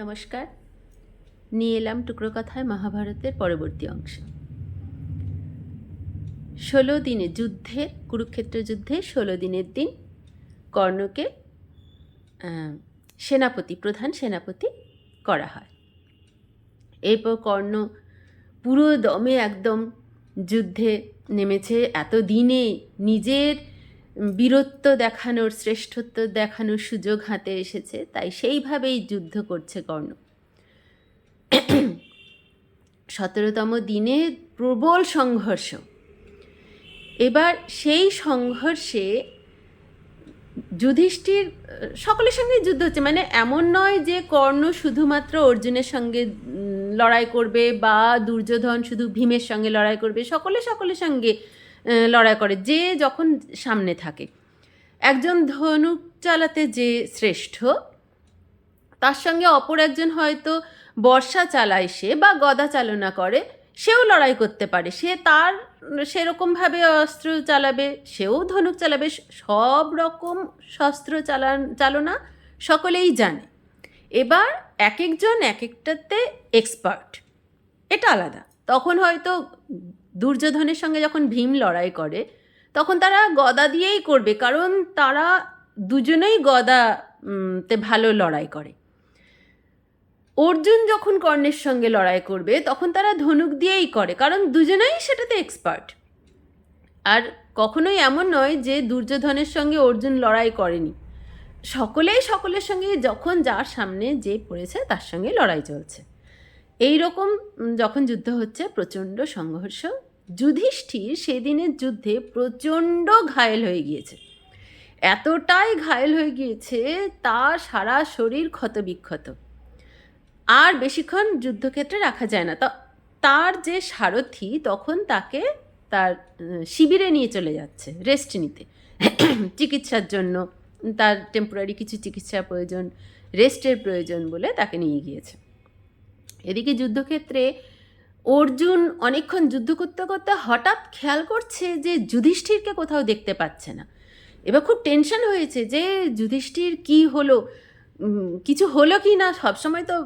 নমস্কার। নিয়ে এলাম টুকরো কথায় মহাভারতের পরবর্তী অংশ। ষোলো দিনে যুদ্ধে, কুরুক্ষেত্র যুদ্ধে ষোলো দিনের দিন কর্ণকে সেনাপতি, প্রধান সেনাপতি করা হয়। এরপর কর্ণ পুরো দমে একদম যুদ্ধে নেমেছে এত দিনে নিজের বীরত্ব দেখানোর, শ্রেষ্ঠত্ব দেখানোর সুযোগ হাতে এসেছে, তাই সেইভাবেই যুদ্ধ করছে কর্ণ। সতেরোতম দিনে প্রবল সংঘর্ষ। এবার সেই সংঘর্ষে যুধিষ্ঠির, সকলের সঙ্গে যুদ্ধ হচ্ছে মানে এমন নয় যে কর্ণ শুধুমাত্র অর্জুনের সঙ্গে লড়াই করবে বা দুর্যোধন শুধু ভীমের সঙ্গে লড়াই করবে, সকলে সকলের সঙ্গে লড়াই করে, যে যখন সামনে থাকে। একজন ধনুক চালাতে যে শ্রেষ্ঠ, তার সঙ্গে অপর একজন হয়তো বর্ষা চালায় সে বা গদা চালনা করে, সেও লড়াই করতে পারে। সে তার সেরকমভাবে অস্ত্র চালাবে, সেও ধনুক চালাবে, সব রকম শস্ত্র চালান, চালনা সকলেই জানে। এবার এক একজন এক একটাতে এক্সপার্ট এটা আলাদা। তখন হয়তো দুর্যোধনের সঙ্গে যখন ভীম লড়াই করে, তখন তারা গদা দিয়েই করবে, কারণ তারা দুজনেই গদা তে ভালো লড়াই করে। অর্জুন যখন কর্ণের সঙ্গে লড়াই করবে, তখন তারা ধনুক দিয়েই করে, কারণ দুজনেই সেটাতে এক্সপার্ট আর কখনোই এমন নয় যে দুর্যোধনের সঙ্গে অর্জুন লড়াই করেনি। সকলেই সকলের সঙ্গে যখন যার সামনে যে পড়েছে, তার সঙ্গে লড়াই চলছে। এই রকম যখন যুদ্ধ হচ্ছে, প্রচণ্ড সংঘর্ষ, যুধিষ্ঠির সেদিনের যুদ্ধে প্রচণ্ড ঘায়েল হয়ে গিয়েছে। এতটাই ঘায়েল হয়ে গিয়েছে, তার সারা শরীর ক্ষতবিক্ষত। আর বেশিক্ষণ যুদ্ধক্ষেত্রে রাখা যায় না। তার যে সারথি তখন তাকে তার শিবিরে নিয়ে চলে যাচ্ছে রেস্ট নিতে। চিকিৎসার জন্য, তার টেম্পোরারি কিছু চিকিৎসা প্রয়োজন রেস্টের প্রয়োজন বলে তাকে নিয়ে গিয়েছে। এদিকে যুদ্ধক্ষেত্রে অর্জুন অনেকক্ষণ যুদ্ধ করতে করতে হঠাৎ খেয়াল করছে যে যুধিষ্ঠিরকে কোথাও দেখতে পাচ্ছে না। এবার খুব টেনশন হয়েছে যে যুধিষ্ঠির কি হলো কিছু হলো কি না, সবসময় তো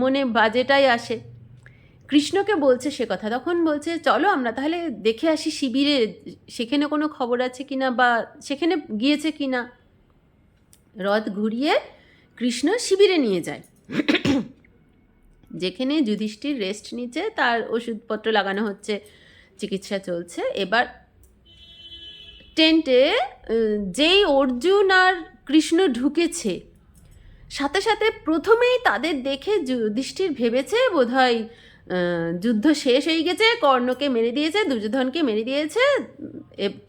মনে বাজেটাই আসে। কৃষ্ণকে বলছে সে কথা, তখন বলছে, চলো আমরা তাহলে দেখে আসি শিবিরে, সেখানে কোনো খবর আছে কিনা বা সেখানে গিয়েছে কিনা রথ ঘুরিয়ে কৃষ্ণ শিবিরে নিয়ে যায়। যেখানে যুধিষ্ঠির রেস্ট নিচ্ছে, তার ওষুধপত্র লাগানো হচ্ছে, চিকিৎসা চলছে। এবার টেন্টে যেই অর্জুন আর কৃষ্ণ ঢুকেছে, সাথে সাথে প্রথমেই তাদের দেখে যুধিষ্ঠির ভেবেছে, বোধহয় যুদ্ধ শেষ হয়ে গেছে, কর্ণকে মেরে দিয়েছে, দুর্যোধনকে মেরে দিয়েছে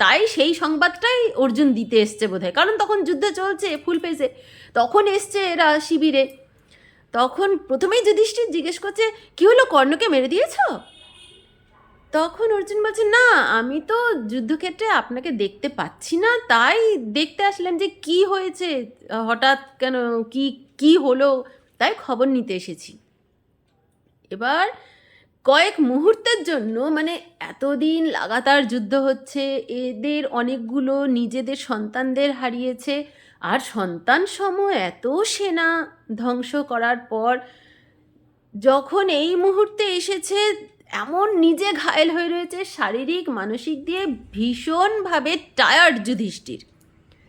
তাই সেই সংবাদটাই অর্জুন দিতে এসছে বোধহয়। কারণ তখন যুদ্ধ চলছে ফুল পেজে তখন এসছে এরা শিবিরে। তখন প্রথমেই যুধিষ্ঠির জিজ্ঞেস করছে, কি হলো কর্ণকে মেরে দিয়েছ? তখন অর্জুন বলছে, না, আমি তো যুদ্ধক্ষেত্রে আপনাকে দেখতে পাচ্ছি না, তাই দেখতে আসলাম যে কি হয়েছে, হঠাৎ কেন, কি কি হলো, তাই খবর নিতে এসেছি। এবার কয়েক মুহূর্তের জন্য মানে এতদিন লাগাতার যুদ্ধ হচ্ছে, এদের অনেকগুলো নিজেদের সন্তানদের হারিয়েছে, আর সন্তান সম এত সেনা ধ্বংস করার পর যখন এই মুহূর্তে এসেছে, এমন নিজে ঘায়েল হয়ে রয়েছে, শারীরিক, মানসিক দিয়ে ভীষণভাবে টায়ার্ড যুধিষ্ঠির।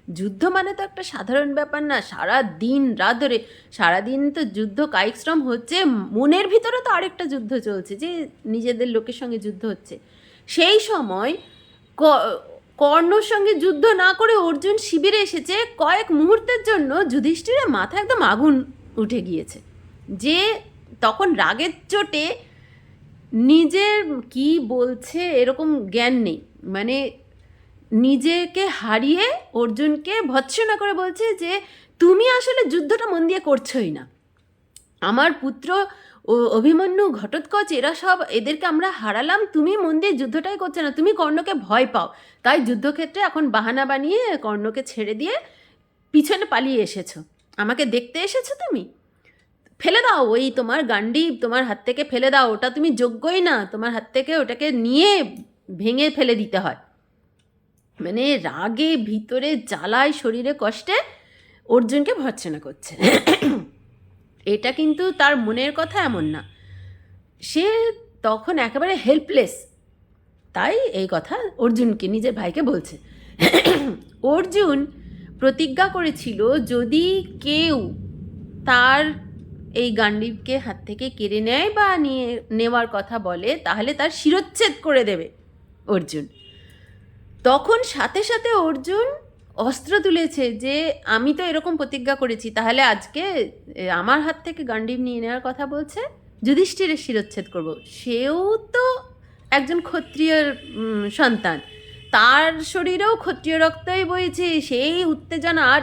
যুদ্ধ মানে তো একটা সাধারণ ব্যাপার না, সারা দিন রাত ধরে সারাদিন তো যুদ্ধ কায়িকশ্রম হচ্ছে, মনের ভিতরে তো আরেকটা যুদ্ধ চলছে, যে নিজেদের লোকের সঙ্গে যুদ্ধ হচ্ছে। সেই সময় কর্ণর সঙ্গে যুদ্ধ না করে অর্জুন শিবিরে এসেছে, কয়েক মুহূর্তের জন্য যুধিষ্ঠিরের মাথা একদম আগুন উঠে গিয়েছে। যে তখন রাগের চোটে নিজের কি বলছে এরকম জ্ঞান নেই। মানে নিজেকে হারিয়ে অর্জুনকে ভৎসনা করে বলছে যে, তুমি আসলে যুদ্ধটা মন দিয়ে করছোই না। আমার পুত্র ও অভিমন্যু ঘটোৎকচ এরা সব, এদেরকে আমরা হারালাম। তুমি মন দিয়ে যুদ্ধটাই করছে না, তুমি কর্ণকে ভয় পাও। তাই যুদ্ধক্ষেত্রে এখন বাহানা বানিয়ে কর্ণকে ছেড়ে দিয়ে পিছনে পালিয়ে এসেছ। আমাকে দেখতে এসেছ তুমি? ফেলে দাও ওই তোমার গান্ডি তোমার হাত থেকে ফেলে দাও, ওটা তুমি যোগ্যই না। তোমার হাত থেকে ওটাকে নিয়ে ভেঙে ফেলে দিতে হয়। মানে রাগে, ভিতরে জ্বালায়, শরীরে কষ্টে অর্জুনকে ভর্সনা করছে। এটা কিন্তু তার মনের কথা এমন না। সে তখন একেবারে হেল্পলেস তাই এই কথা অর্জুনকে, নিজের ভাইকে বলছে। অর্জুন প্রতিজ্ঞা করেছিল, যদি কেউ তার এই গান্ডীবকে হাত থেকে কেড়ে নেয় বা নিয়ে, নেওয়ার কথা বলে, তাহলে তার শিরচ্ছেদ করে দেবে অর্জুন। তখন সাথে সাথে অর্জুন অস্ত্র তুলেছে যে আমি তো এরকম প্রতিজ্ঞা করেছি, তাহলে আজকে আমার হাত থেকে গান্ডীব নিয়ে নেওয়ার কথা বলছে, যুধিষ্ঠিরের শিরচ্ছেদ করব। সেও তো একজন ক্ষত্রিয়র সন্তান। তার শরীরেও ক্ষত্রিয় রক্তই বইছে, সেই উত্তেজনা আর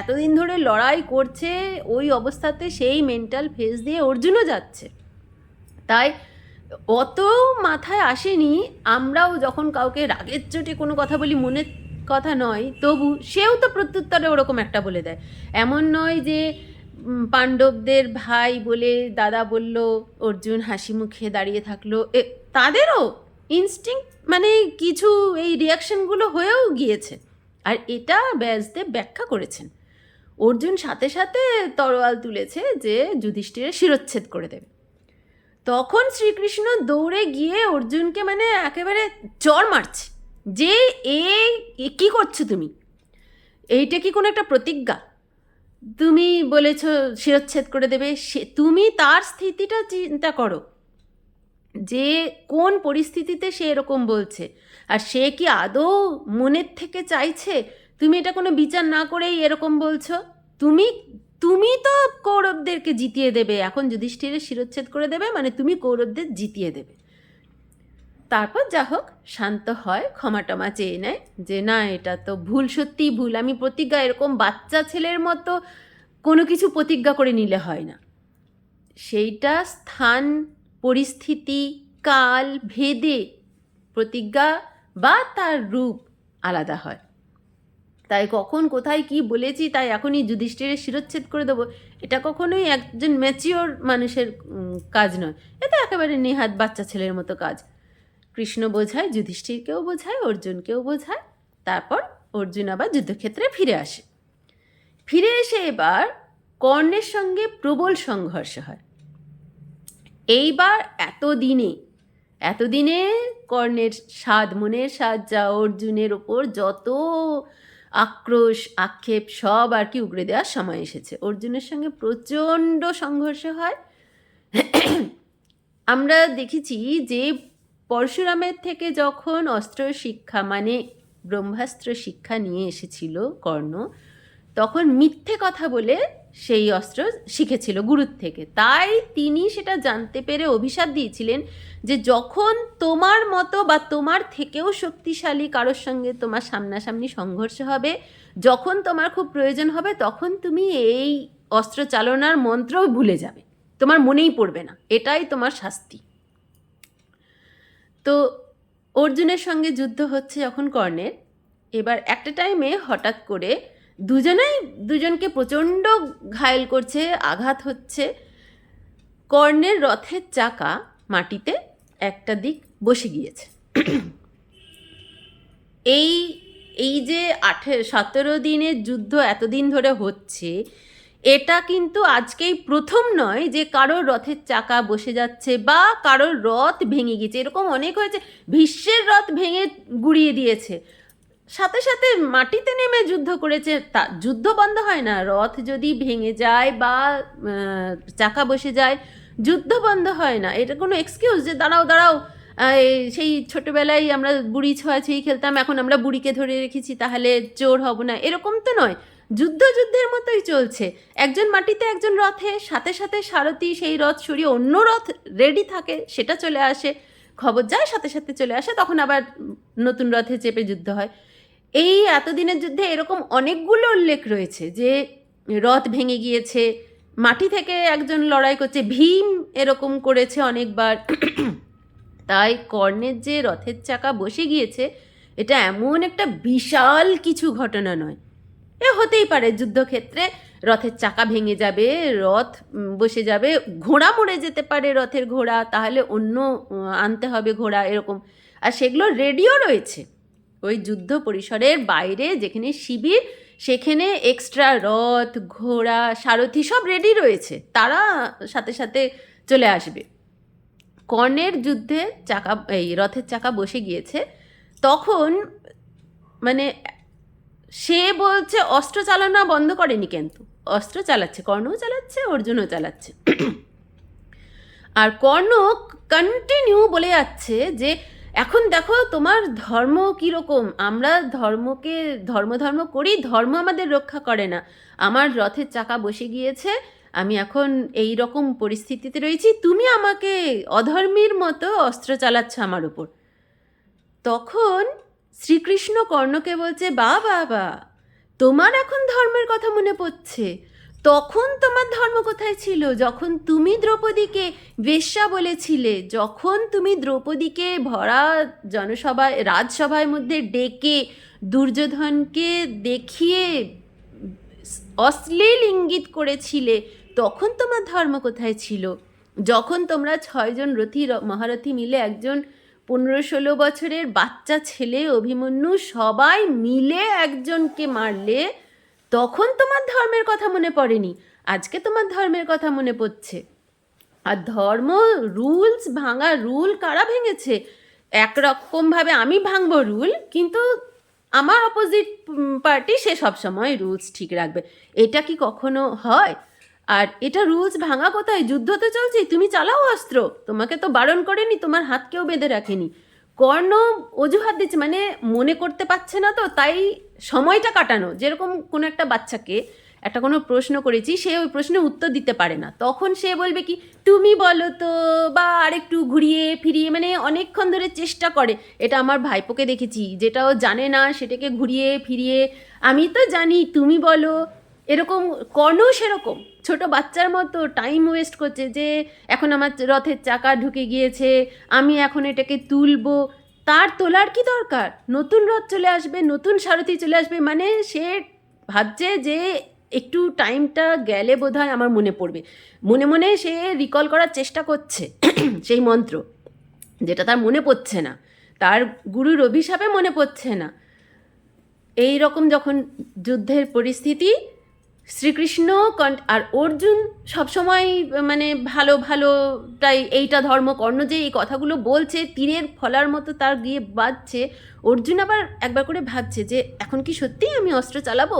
এতদিন ধরে লড়াই করছে, ওই অবস্থাতে সেই মেন্টাল ফেস দিয়ে অর্জুনও যাচ্ছে। তাই অত মাথায় আসেনি, আমরাও যখন কাউকে রাগের চোটে কোনো কথা বলি, মনের কথা নয়, তবু সেও তো প্রত্যুত্তরে ওরকম একটা বলে দেয়। এমন নয় যে পাণ্ডবদের ভাই বলে দাদা বলল, অর্জুন হাসি মুখে দাঁড়িয়ে থাকল। এ, তাদেরও ইনস্টিং মানে কিছু এই রিয়াকশনগুলো হয়েও গিয়েছে। আর এটা ব্যাসদেব ব্যাখ্যা করেছেন। অর্জুন সাথে সাথে তরোয়াল তুলেছে যে, যুধিষ্ঠিরের শিরচ্ছেদ করে দেবে। তখন শ্রীকৃষ্ণ দৌড়ে গিয়ে অর্জুনকে মানে একেবারে চর মারছে। যে এ কি করছ তুমি? এইটা কি কোনো একটা প্রতিজ্ঞা? তুমি বলেছ শিরচ্ছেদ করে দেবে, সে, তুমি তার স্থিতিটা চিন্তা করো। যে কোন পরিস্থিতিতে সে এরকম বলছে, আর সে কি আদৌ মনের থেকে চাইছে? তুমি এটা কোনো বিচার না করেই এরকম বলছো? তুমি তুমি তো কৌরবদেরকে জিতিয়ে দেবে, এখন যুধিষ্ঠিরের শিরচ্ছেদ করে দেবে মানে তুমি কৌরবদের জিতিয়ে দেবে। তারপর যা হোক, শান্ত হয় ক্ষমা টমা চেয়ে নেয় যে, না, এটা তো ভুল, সত্যিই ভুল। আমি প্রতিজ্ঞা এরকম বাচ্চা ছেলের মতো কোনো কিছু প্রতিজ্ঞা করে নিলে হয় না। সেইটা স্থান, পরিস্থিতি, কাল, ভেদে প্রতিজ্ঞা বা তার রূপ আলাদা হয়। তাই কখন, কোথায়, কি বলেছি, তাই এখনই যুধিষ্ঠিরের শিরচ্ছেদ করে দেবো। এটা কখনোই একজন ম্যাচিওর মানুষের কাজ নয়। এটা একেবারে নেহাত বাচ্চা ছেলের মতো কাজ। কৃষ্ণ বোঝায়, যুধিষ্ঠিরকেও বোঝায়, অর্জুনকেও বোঝায়, তারপর অর্জুন আবার যুদ্ধক্ষেত্রে ফিরে আসে। ফিরে এসে এবার কর্ণের সঙ্গে প্রবল সংঘর্ষ হয়। এইবার এতদিনে এতদিনে কর্ণের স্বাদ, মনের স্বাদ যা অর্জুনের ওপর যত আক্রোশ, আক্ষেপ, সব আর কি উগড়ে দেওয়ার সময় এসেছে। অর্জুনের সঙ্গে প্রচণ্ড সংঘর্ষ হয়। আমরা দেখেছি যে পরশুরামের থেকে যখন অস্ত্র শিক্ষা মানে ব্রহ্মাস্ত্র শিক্ষা নিয়ে এসেছিল কর্ণ, তখন মিথ্যে কথা বলে সেই অস্ত্র শিখেছিল গুরুর থেকে। তাই তিনি সেটা জানতে পেরে অভিশাপ দিয়েছিলেন যে যখন তোমার মতো বা তোমার থেকেও শক্তিশালী কারোর সঙ্গে তোমার সামনাসামনি সংঘর্ষ হবে, যখন তোমার খুব প্রয়োজন হবে, তখন তুমি এই অস্ত্র চালনার মন্ত্র ভুলে যাবে। তোমার মনেই পড়বে না। এটাই তোমার শাস্তি। তো অর্জুনের সঙ্গে যুদ্ধ হচ্ছে যখন কর্ণের। এবার একটা টাইমে হঠাৎ করে দুজনেই, দুজনকে প্রচণ্ড ঘায়েল করছে, আঘাত হচ্ছে। কর্ণের রথের চাকা মাটিতে একটা দিক বসে গিয়েছে। এই এই যে আঠে, সতেরো দিনের যুদ্ধ এতদিন ধরে হচ্ছে এটা কিন্তু আজকেই প্রথম নয় যে কারোর রথের চাকা বসে যাচ্ছে বা কারোর রথ ভেঙে গেছে এরকম অনেক হয়েছে, ভীষ্মের রথ ভেঙে গুড়িয়ে দিয়েছে। সাথে সাথে মাটিতে নেমে যুদ্ধ করেছে, তা যুদ্ধ বন্ধ হয় না। রথ যদি ভেঙে যায় বা চাকা বসে যায়, যুদ্ধ বন্ধ হয় না। এটা কোনো এক্সকিউজ যে দাঁড়াও দাঁড়াও সেই ছোটোবেলায় আমরা বুড়ি ছোঁয়াছুঁই, খেলতাম, এখন আমরা বুড়িকে ধরে রেখেছি, তাহলে চোর হব না। এরকম তো নয়। যুদ্ধ যুদ্ধের মতোই চলছে। একজন মাটিতে একজন রথে, সাথে সাথে সারথি সেই রথ সরিয়ে অন্য রথ রেডি থাকে, সেটা চলে আসে, খবর যায়, সাথে সাথে চলে আসে, তখন আবার নতুন রথে চেপে যুদ্ধ হয়। এই এতদিনের যুদ্ধে এরকম অনেকগুলো উল্লেখ রয়েছে যে, রথ ভেঙে গিয়েছে, মাটি থেকে একজন লড়াই করছে, ভীম এরকম করেছে অনেকবার। তাই কর্ণের যে রথের চাকা বসে গিয়েছে, এটা এমন একটা বিশাল কিছু ঘটনা নয়। এ হতেই পারে, যুদ্ধক্ষেত্রে রথের চাকা ভেঙে যাবে, রথ বসে যাবে, ঘোড়া মরে যেতে পারে রথের ঘোড়া, তাহলে অন্য আনতে হবে ঘোড়া, এরকম। আর সেগুলো রেডিও রয়েছে। ওই যুদ্ধ পরিসরের বাইরে যেখানে শিবির, সেখানে এক্সট্রা রথ, ঘোড়া, সারথি সব রেডি রয়েছে। তারা সাথে সাথে চলে আসবে। কর্ণের যুদ্ধে চাকা, এই রথের চাকা বসে গিয়েছে। তখন মানে সে বলছে, অস্ত্র চালানো বন্ধ করেনি কিন্তু। অস্ত্র চালাচ্ছে, কর্ণও চালাচ্ছে, অর্জুনও চালাচ্ছে। আর কর্ণ কন্টিনিউ বলে যাচ্ছে যে, এখন দেখো তোমার ধর্ম কীরকম? আমরা ধর্মকে ধর্ম ধর্ম করি, ধর্ম আমাদের রক্ষা করে না। আমার রথের চাকা বসে গিয়েছে, আমি এখন এই রকম পরিস্থিতিতে রয়েছি, তুমি আমাকে অধর্মীর মতো অস্ত্র চালাচ্ছ আমার উপর। তখন শ্রীকৃষ্ণ কর্ণকে বলছে, বা বাবা তোমার এখন ধর্মের কথা মনে পড়ছে। তখন তোমার ধর্ম কোথায় ছিল? যখন তুমি দ্রৌপদীকে বেশ্যা বলেছিলে, যখন তুমি দ্রৌপদীকে ভরা জনসভায় রাজসভার মধ্যে ডেকে দুর্যোধনকে দেখিয়ে অশ্লীল ইঙ্গিত করেছিলে, তখন তোমার ধর্ম কোথায় ছিল? যখন তোমরা ছয়জন রথী, মহারথী মিলে একজন পনেরো ষোলো বছরের বাচ্চা ছেলে অভিমন্যু সবাই মিলে একজনকে মারলে তখন তোমার ধর্মের কথা মনে পড়েনি। আজকে তোমার ধর্মের কথা মনে পড়ছে। আর ধর্ম, রুলস ভাঙা রুল কারা ভেঙেছে? একরকমভাবে আমি ভাঙবো রুল, কিন্তু আমার অপোজিট পার্টি সে সবসময় রুলস ঠিক রাখবে। এটা কি কখনো হয়? আর এটা রুলস ভাঙা কোথায়? যুদ্ধ তো চলছে, তুমি চালাও অস্ত্র। তোমাকে তো বারণ করেনি, তোমার হাত কেউ বেঁধে রাখেনি। কর্ণ অজুহাত দিচ্ছে মানে মনে করতে পারছে না তো, তাই সময়টা কাটানো। যেরকম কোনো একটা বাচ্চাকে একটা কোনো প্রশ্ন করেছি, সে ওই প্রশ্নের উত্তর দিতে পারে না। তখন সে বলবে কি, তুমি বলো তো, বা আরেকটু ঘুরিয়ে ফিরিয়ে মানে অনেকক্ষণ ধরে চেষ্টা করে। এটা আমার ভাইপোকে দেখেছি, যেটা ও জানে না, সেটাকে ঘুরিয়ে ফিরিয়ে, আমি তো জানি, তুমি বলো। এরকম কর্ণ সেরকম। ছোট বাচ্চার মতো টাইম ওয়েস্ট করছে যে, এখন আমার রথের চাকা ঢুকে গিয়েছে, আমি এখন এটাকে তুলবো। তার তোলার কি দরকার? নতুন রথ চলে আসবে, নতুন সারথি চলে আসবে মানে সে ভাবছে যে, একটু টাইমটা গেলে বোধহয় আমার মনে পড়বে। মনে মনে সে রিকল করার চেষ্টা করছে, সেই মন্ত্র, যেটা তার মনে পড়ছে না। তার গুরুর অভিশাপে মনে পড়ছে না। এই রকম যখন যুদ্ধের পরিস্থিতি শ্রীকৃষ্ণ আর অর্জুন সবসময় মানে ভালো ভালোটাই এইটা ধর্ম, কর্ণ যে এই কথাগুলো বলছে, তীরের ফলার মতো তার গিয়ে বাজছে অর্জুন আবার একবার করে ভাবছে যে, এখন কি সত্যিই আমি অস্ত্র চালাবো?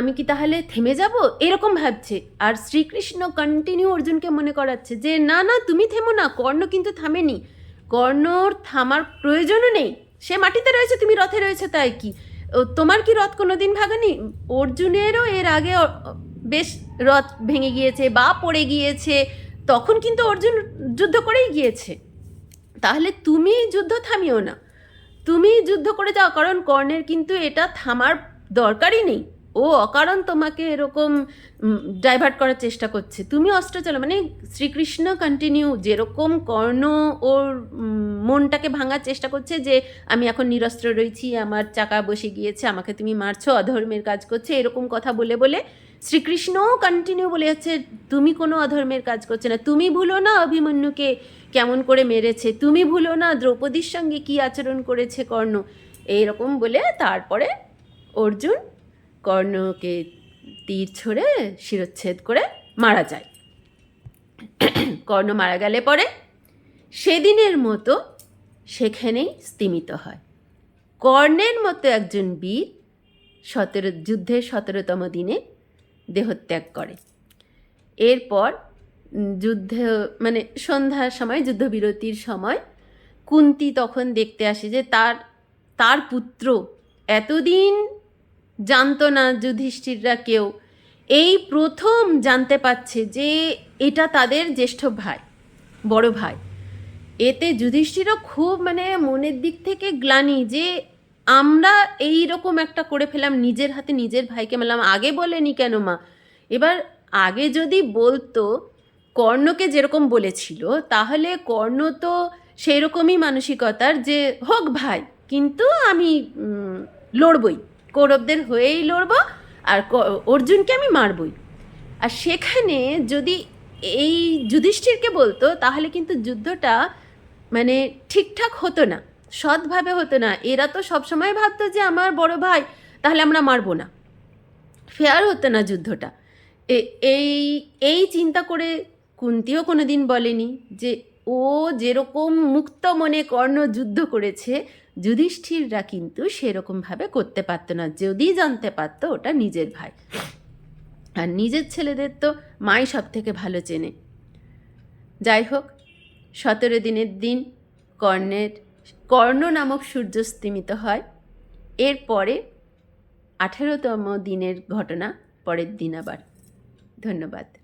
আমি কি তাহলে থেমে যাব? এরকম ভাবছে। আর শ্রীকৃষ্ণ কন্টিনিউ অর্জুনকে মনে করাচ্ছে যে, না না, তুমি থেমো না, কর্ণ কিন্তু থামেনি। কর্ণর থামার প্রয়োজনও নেই। সে মাটিতে রয়েছে, তুমি রথে রয়েছে, তাই কি? তোমার কি রথ কোনো দিন ভাঙেনি? অর্জুনেরও এর আগে বেশ রথ ভেঙে গিয়েছে বা পড়ে গিয়েছে, তখন কিন্তু অর্জুন যুদ্ধ করেই গিয়েছে। তাহলে তুমি যুদ্ধ থামিও না। তুমি যুদ্ধ করে যাও, কারণ কর্ণের কিন্তু এটা থামার দরকারই নেই। ও অকারণ তোমাকে এরকম ডাইভার্ট করার চেষ্টা করছে। তুমি অস্ত্র চালো মানে শ্রীকৃষ্ণ কন্টিনিউ যেরকম কর্ণ ওর মনটাকে ভাঙার চেষ্টা করছে যে আমি এখন নিরস্ত্র রয়েছি, আমার চাকা বসে গিয়েছে, আমাকে তুমি মারছো, অধর্মের কাজ করছে, এরকম কথা বলে বলে শ্রীকৃষ্ণও কন্টিনিউ বলে যাচ্ছে, তুমি কোনো অধর্মের কাজ করছে না। তুমি ভুলো না অভিমন্যুকে কেমন করে মেরেছে, তুমি ভুলো না দ্রৌপদীর সঙ্গে কি আচরণ করেছে কর্ণ, এইরকম বলে তারপরে অর্জুন কর্ণকে তীর ছড়ে শিরচ্ছেদ করে মারা যায়। কর্ণ মারা গেলে পরে সেদিনের মতো সেখানেই স্তিমিত হয়। কর্ণের মতো একজন বীর সতেরো, যুদ্ধের সতেরোতম দিনে দেহত্যাগ করে। এরপর যুদ্ধ মানে সন্ধ্যার সময়, যুদ্ধবিরতির সময় কুন্তি তখন দেখতে আসে যে তার তার পুত্র এতদিন জানতো না যুধিষ্ঠিররা কেউ। এই প্রথম জানতে পারছে যে এটা তাদের জ্যেষ্ঠ ভাই, বড় ভাই। এতে যুধিষ্ঠিরও খুব মানে মনের দিক থেকে গ্লানি যে আমরা এই রকম একটা করে ফেলাম, নিজের হাতে নিজের ভাইকে মেলাম আগে বলেনি কেন মা? এবার আগে যদি বলতো, কর্ণকে যেরকম বলেছিল, তাহলে কর্ণ তো সেই রকমই মানসিকতার যে, হোক ভাই, কিন্তু আমি লড়বই। কৌরবদের হয়েই লড়ব আর অর্জুনকে আমি মারবই। আর সেখানে যদি এই যুধিষ্ঠিরকে বলতো, তাহলে কিন্তু যুদ্ধটা মানে ঠিকঠাক হতো না, সৎভাবে হতো না। এরা তো সবসময় ভাবতো যে আমার বড় ভাই, তাহলে আমরা মারবো না। ফেয়ার হতো না যুদ্ধটা। এই এই চিন্তা করে কুন্তিও কোনো দিন বলেনি যে ও যেরকম মুক্ত মনে কর্ণ যুদ্ধ করেছে যুধিষ্ঠিররা কিন্তু সেরকমভাবে করতে পারতো না। যদি জানতে পারতো, ওটা নিজের ভাই। আর নিজের ছেলেদের তো মাই সব থেকে ভালো চেনে। যাই হোক, সতেরো দিনের দিন কর্ণের, কর্ণ নামক সূর্যস্তিমিত হয়। এরপরে আঠেরোতম দিনের ঘটনা, পরের দিন আবার। ধন্যবাদ।